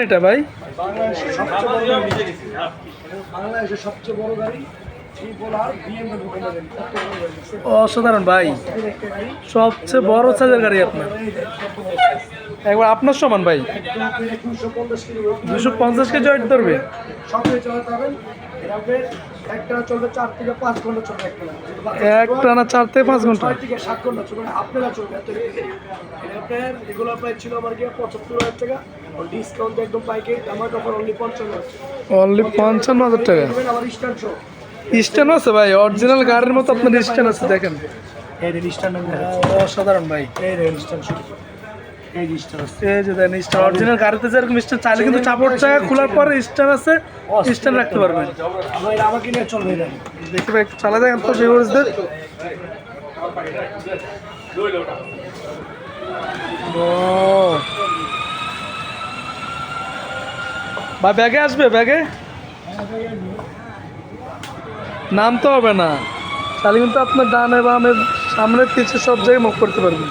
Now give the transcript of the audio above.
এটা ভাই বাংলাদেশের সবচেয়ে বড় গাড়ি বাংলাদেশের সবচেয়ে বড় গাড়ি? অসাধারণ ভাই সবচেয়ে বড় সাইজের গাড়ি আপনার। একবার আপনার সমান ভাই দুশো পঞ্চাশ কিলো দুশো পঞ্চাশ কেজি ওয়েট ধরবে সকালে চালাতে হবেন এটা একটা চলবে চার থেকে পাঁচ ঘণ্টা চলবে একটা এক টানা চার থেকে পাঁচ ঘণ্টা। ছয় থেকে সাত ঘণ্টা চলবে আপনারা চলবে এত আপনার রেগুলার প্রাইস ছিল আমার গিয়ে পঁচাত্তর হাজার টাকা। ডিসকাউন্ট একদম পাইকে আমার তখন অনলি পঞ্চান্ন অনলি পঞ্চান্ন হাজার টাকা। আমার স্ট্যান্ড শো স্ট্যান্ড আছে ভাই অরিজিনাল গাড়ির মতো আপনার স্ট্যান্ড আছে দেখেন। এই রেল স্ট্যান্ড অসাধারণ ভাই। এই রেল স্ট্যান্ড শো এই যে দেন অরিজিনাল গাড়িতে যেরকম স্ট্যান্ড চাইলে কিন্তু খোলার পরে আছে স্ট্যান্ড রাখতে পারবেন। আমাকে নিয়ে চলবে দেখি ভাই চালা তো ভিউয়ার্সদের বা ব্যাগে আসবে ব্যাগে? নাম তো হবে না। তাহলে কিন্তু আপনার ডানে বামে সামনে পিছে সব জায়গায় মুখ করতে পারবেন।